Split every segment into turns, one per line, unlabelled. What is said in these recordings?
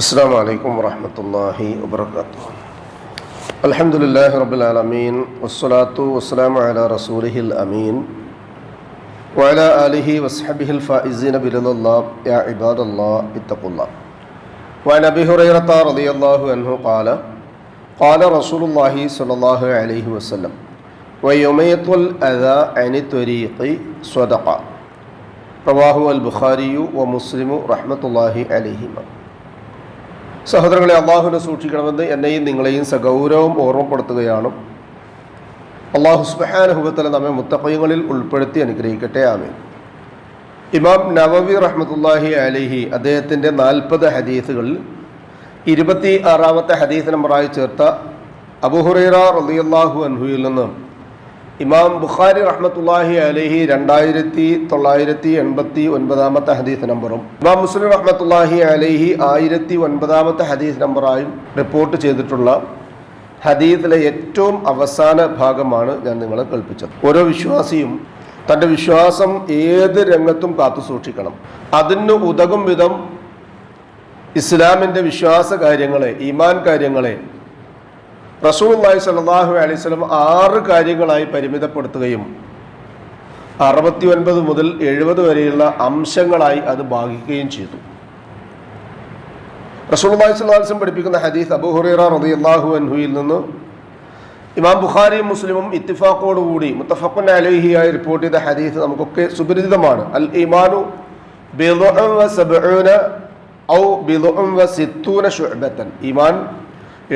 السلام عليكم ورحمة الله وبركاته الحمد لله رب العالمين والصلاة والسلام على رسوله الأمين وعلى آله وصحبه الفائزين برضا الله يا عباد الله اتقوا الله وعن أبي هريرة رضي الله عنه قال قال رسول الله صلى الله عليه وسلم ويميط الأذى عن الطريق صدقة رواه البخاري ومسلم رحمة الله عليهما സഹോദരങ്ങളെ അള്ളാഹുവിനെ സൂക്ഷിക്കണമെന്ന് എന്നെയും നിങ്ങളെയും സഗൗരവം ഓർമ്മപ്പെടുത്തുകയാണ്. അള്ളാഹു സുബാനുഹുബത്തല നമ്മെ മുത്തഖയങ്ങളിൽ ഉൾപ്പെടുത്തി അനുഗ്രഹിക്കട്ടെ. ആമീൻ. ഇമാം നവവി റഹ്മത്തുല്ലാഹി അലിഹി അദ്ദേഹത്തിന്റെ നാൽപ്പത് ഹദീസുകളിൽ ഇരുപത്തി ആറാമത്തെ ഹദീസ് നമ്പറായി ചേർത്ത അബുഹുറൈറ റളിയല്ലാഹു അൻഹുയിൽ നിന്ന് ഇമാം ബുഖാരി റഹ്മത്തുല്ലാഹി അലഹി രണ്ടായിരത്തി തൊള്ളായിരത്തി എൺപത്തി ഒൻപതാമത്തെ ഹദീസ് നമ്പറും ഇമാം മുസ്ലിം റഹ്മത്തുല്ലാഹി അലഹി ആയിരത്തി ഒൻപതാമത്തെ ഹദീസ് നമ്പറായും റിപ്പോർട്ട് ചെയ്തിട്ടുള്ള ഹദീസിലെ ഏറ്റവും അവസാന ഭാഗമാണ് ഞാൻ നിങ്ങളെ കേൾപ്പിച്ചത്. ഓരോ വിശ്വാസിയും തന്റെ വിശ്വാസം ഏത് രംഗത്തും കാത്തു സൂക്ഷിക്കണം. അതിന് ഉതകും വിധം ഇസ്ലാമിന്റെ വിശ്വാസ കാര്യങ്ങളെ ഈമാൻ കാര്യങ്ങളെ റസൂള്ളി അലൈഹി അലൈവലം ആറ് കാര്യങ്ങളായി പരിമിതപ്പെടുത്തുകയും അറുപത്തി ഒൻപത് മുതൽ എഴുപത് വരെയുള്ള അംശങ്ങളായി അത് ഭാഗിക്കുകയും ചെയ്തു. റസൂള്ളി സ്വലാസ്ലം പഠിപ്പിക്കുന്ന ഹദീസ് അബുഹുറ റതി അള്ളാഹു അൻഹുയിൽ നിന്ന് ഇമാം ബുഖാരിയും മുസ്ലിമും ഇത്തിഫാക്കോടുകൂടി മുത്തഫഖുൻ അലഹിയായി റിപ്പോർട്ട് ചെയ്ത ഹദീസ് നമുക്കൊക്കെ സുപരിചിതമാണ്. അൽ ഇമാനു ഔ സിത്തൂന ശുഅബതൻ ഈമാൻ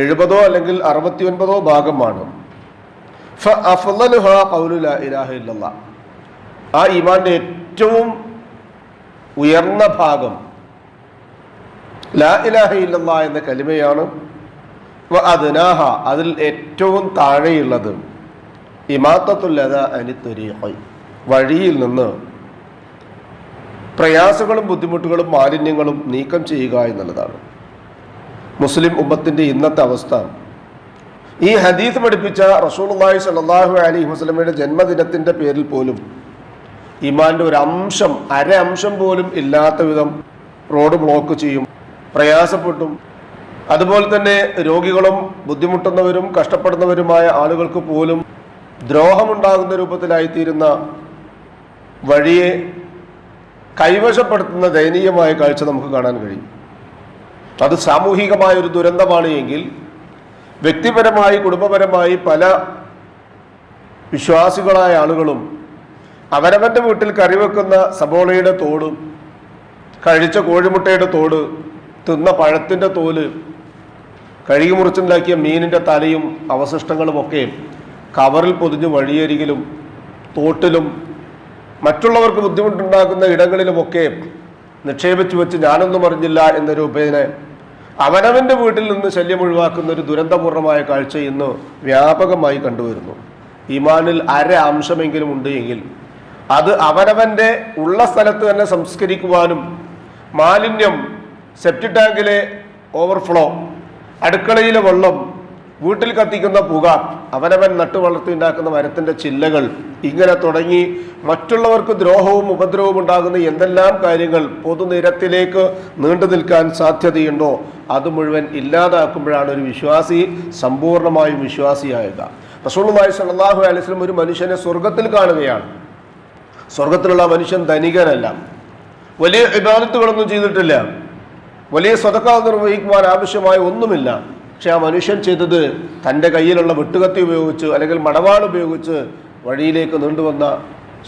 എഴുപതോ അല്ലെങ്കിൽ അറുപത്തി ഒൻപതോ ഭാഗമാണ് ആ ഈമാന്റെ ഏറ്റവും ഉയർന്ന ഭാഗം ലാ ഇലാഹ ഇല്ലല്ല എന്ന കലിമയാണ്. അതിനാഹ അതിൽ ഏറ്റവും താഴെയുള്ളത്. ഇമാത്തത്തുല്ലത അനിത്തൊരീഹ വഴിയിൽ നിന്ന് പ്രയാസങ്ങളും ബുദ്ധിമുട്ടുകളും മാലിന്യങ്ങളും നീക്കം ചെയ്യുക എന്നുള്ളതാണ്. മുസ്ലിം ഉമ്മത്തിന്റെ ഇന്നത്തെ അവസ്ഥ. ഈ ഹദീസ് പഠിപ്പിച്ച റസൂൽല്ലാഹി സല്ലാഹു അലി വസ്ലമയുടെ ജന്മദിനത്തിന്റെ പേരിൽ പോലും ഇമാന്റെ ഒരു അംശം അര അംശം പോലും ഇല്ലാത്ത വിധം റോഡ് ബ്ലോക്ക് ചെയ്യും പ്രയാസപ്പെട്ടും. അതുപോലെ തന്നെ രോഗികളും ബുദ്ധിമുട്ടുന്നവരും കഷ്ടപ്പെടുന്നവരുമായ ആളുകൾക്ക് പോലും ദ്രോഹമുണ്ടാകുന്ന രൂപത്തിലായിത്തീരുന്ന വഴിയെ കൈവശപ്പെടുത്തുന്ന ദയനീയമായ കാഴ്ച നമുക്ക് കാണാൻ കഴിയും. അത് സാമൂഹികമായ ഒരു ദുരന്തമാണ് എങ്കിൽ വ്യക്തിപരമായി കുടുംബപരമായി പല വിശ്വാസികളായ ആളുകളും അവരവന്റെ വീട്ടിൽ കറിവെക്കുന്ന സബോളയുടെ തോട് കഴിച്ച കോഴിമുട്ടയുടെ തോട് തിന്ന പഴത്തിന്റെ തോൽ കഴുകി മുറിച്ചുണ്ടാക്കിയ മീനിന്റെ തലയും അവശിഷ്ടങ്ങളുമൊക്കെ കവറിൽ പൊതിഞ്ഞ് വഴിയരികിലും തോട്ടിലും മറ്റുള്ളവർക്ക് ബുദ്ധിമുട്ടുണ്ടാക്കുന്ന ഇടങ്ങളിലുമൊക്കെ നിക്ഷേപിച്ചു വെച്ച് ഞാനൊന്നും അറിഞ്ഞില്ല എന്ന രൂപേനെ അവനവന്റെ വീട്ടിൽ നിന്ന് ശല്യം ഒഴിവാക്കുന്ന ഒരു ദുരന്തപൂർണമായ കാഴ്ച ഇന്ന് വ്യാപകമായി കണ്ടുവരുന്നു. ഇമാനിൽ അര അംശമെങ്കിലും ഉണ്ട് എങ്കിൽ അത് അവനവന്റെ ഉള്ള സ്ഥലത്ത് തന്നെ സംസ്കരിക്കുവാനും മാലിന്യം സെപ്റ്റി ടാങ്കിലെ ഓവർഫ്ലോ അടുക്കളയിലെ വെള്ളം വീട്ടിൽ കത്തിക്കുന്ന പുക അവനവൻ നട്ടു വളർത്തി ഉണ്ടാക്കുന്ന മരത്തിന്റെ ചില്ലകൾ ഇങ്ങനെ തുടങ്ങി മറ്റുള്ളവർക്ക് ദ്രോഹവും ഉപദ്രവവും ഉണ്ടാകുന്ന എന്തെല്ലാം കാര്യങ്ങൾ പൊതുനിരത്തിലേക്ക് നീണ്ടു നിൽക്കാൻ സാധ്യതയുണ്ടോ? അത് മുഴുവൻ ഇല്ലാതാക്കുമ്പോഴാണ് ഒരു വിശ്വാസി സമ്പൂർണമായും വിശ്വാസിയായത്. റസൂളുമായി സല്ലാഹു അലൈസ്ലം ഒരു മനുഷ്യനെ സ്വർഗത്തിൽ കാണുകയാണ്. സ്വർഗത്തിലുള്ള മനുഷ്യൻ ധനികനല്ല. വലിയ ഇബാദത്തുകളൊന്നും ചെയ്തിട്ടില്ല. വലിയ സ്വതക്ക നിർവഹിക്കുവാൻ ആവശ്യമായ ഒന്നുമില്ല. പക്ഷെ ആ മനുഷ്യൻ ചെയ്തത് തന്റെ കയ്യിലുള്ള വെട്ടുകത്തി ഉപയോഗിച്ച് അല്ലെങ്കിൽ മടവാൾ ഉപയോഗിച്ച് വഴിയിലേക്ക് നീണ്ടുവന്ന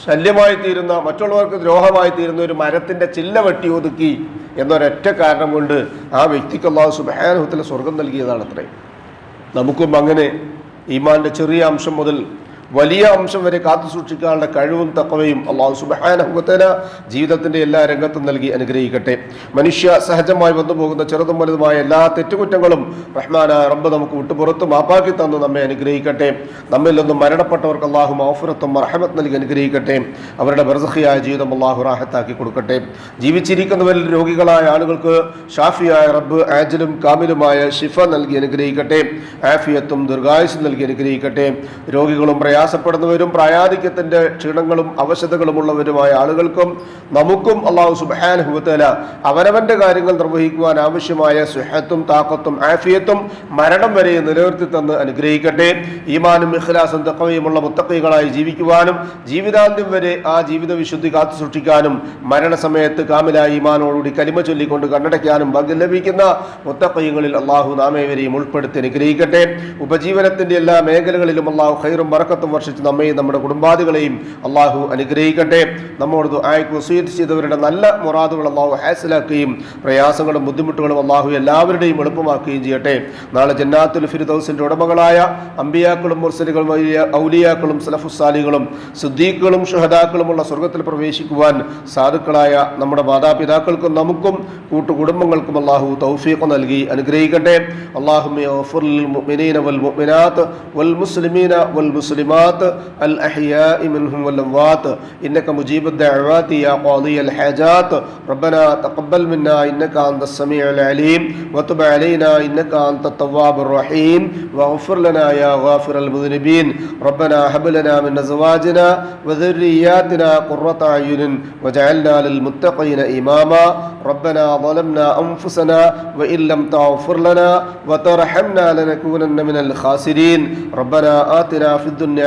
ശല്യമായി തീരുന്ന മറ്റുള്ളവർക്ക് ദ്രോഹമായി തീരുന്ന ഒരു മരത്തിന്റെ ചില്ല വെട്ടി ഒതുക്കി എന്നൊരൊറ്റ കാരണം കൊണ്ട് ആ വ്യക്തിക്ക് അള്ളാഹു സുബാനുഹത്തിൽ സ്വർഗം നൽകിയതാണ് അത്രയും നമുക്കും അങ്ങനെ ഈമാന്റെ ചെറിയ അംശം മുതൽ വലിയ അംശം വരെ കാത്തു സൂക്ഷിക്കാനുള്ള കഴിവും തക്കവയും അള്ളാഹു സുബാനഹുബത്തേന ജീവിതത്തിന്റെ എല്ലാ രംഗത്തും നൽകി അനുഗ്രഹിക്കട്ടെ. മനുഷ്യ സഹജമായി വന്നു പോകുന്ന ചെറുതും വലുതുമായ എല്ലാ തെറ്റുകുറ്റങ്ങളും റഹ്മാന റബ്ബ് നമുക്ക് വിട്ടുപുറത്ത് മാപ്പാക്കി തന്ന് നമ്മെ അനുഗ്രഹിക്കട്ടെ. നമ്മിൽ നിന്നും മരണപ്പെട്ടവർക്ക് അള്ളാഹു മൗഫുറത്തും റഹമത്ത് നൽകി അനുഗ്രഹിക്കട്ടെ. അവരുടെ ബർസഹിയായ ജീവിതം അള്ളാഹു റാഹത്താക്കി കൊടുക്കട്ടെ. ജീവിച്ചിരിക്കുന്നവരിൽ രോഗികളായ ആളുകൾക്ക് ഷാഫിയായ റബ്ബ് ആജലും കാമിലുമായ ഷിഫ നൽകി അനുഗ്രഹിക്കട്ടെ. ആഫിയത്തും ദീർഘായുസും നൽകി അനുഗ്രഹിക്കട്ടെ. രോഗികളും പ്രയാ പ്രയാസപ്പെടുന്നവരും പ്രായാധിക്യത്തിന്റെ ക്ഷീണങ്ങളും അവശതകളുമുള്ളവരുമായ ആളുകൾക്കും നമുക്കും അള്ളാഹു സുബാൻ ഹുബത്തേല അവരവന്റെ കാര്യങ്ങൾ നിർവഹിക്കുവാൻ ആവശ്യമായ സുഹത്തും താക്കത്തും ആഫിയത്തും മരണം വരെ നിലനിർത്തി തന്ന് അനുഗ്രഹിക്കട്ടെ. ഈമാനും ഇഖ്ലാസും തക്കവയുമുള്ള മുത്തക്കൈകളായി ജീവിക്കുവാനും ജീവിതാന്ത്യം വരെ ആ ജീവിത വിശുദ്ധി കാത്തു സൂക്ഷിക്കാനും മരണസമയത്ത് കാമിലായി ഈമാനോടുകൂടി കലിമ ചൊല്ലിക്കൊണ്ട് കണ്ണടയ്ക്കാനും ഭാഗ്യം ലഭിക്കുന്ന മുത്തക്കൈകളിൽ അള്ളാഹു നാമേവരെയും ഉൾപ്പെടുത്തി അനുഗ്രഹിക്കട്ടെ. ഉപജീവനത്തിന്റെ എല്ലാ മേഖലകളിലും അള്ളാഹു ഖൈറും വറക്കത്തും വർഷിച്ച് നമ്മയും നമ്മുടെ കുടുംബാദികളെയും അള്ളാഹു അനുഗ്രഹിക്കട്ടെ. നമ്മോട് ദുആയ്ക്ക് വസീത് ചെയ്തവരുടെ നല്ല മുറാദുകൾ അള്ളാഹു ഹാസിലാക്കുകയും പ്രയാസങ്ങളും ബുദ്ധിമുട്ടുകളും അള്ളാഹു എല്ലാവരുടെയും എളുപ്പമാക്കുകയും ചെയ്യട്ടെ. നാളെ ജന്നാത്തുൽ ഫിർദൗസിന്റെ ഉടമകളായ അമ്പിയാക്കളും മുർസലുകളും ഔലിയ- ഔലിയാക്കളും സലഫുസാലികളും സിദ്ദീഖുകളും ഷുഹദാക്കളുമുള്ള സ്വർഗത്തിൽ പ്രവേശിക്കുവാൻ സാധുക്കളായ നമ്മുടെ മാതാപിതാക്കൾക്കും നമുക്കും കൂട്ടുകുടുംബങ്ങൾക്കും അള്ളാഹു തൗഫീഖ് നൽകി അനുഗ്രഹിക്കട്ടെ. അള്ളാഹു വൽ മുഅ്മിനാത്ത് الأموات الأحياء منهم والأموات. إنك مجيب الدعوات يا قاضي الحاجات. ربنا تقبل منا إنك أنت السميع العليم. وتب علينا إنك أنت التواب الرحيم. واغفر لنا يا غافر المذنبين. ربنا هب لنا من أزواجنا وذرياتنا قرة أعين. وجعلنا للمتقين إماما. ربنا ظلمنا أنفسنا وإن لم تغفر لنا وترحمنا لنكونن من الخاسرين. ربنا آتنا في الدنيا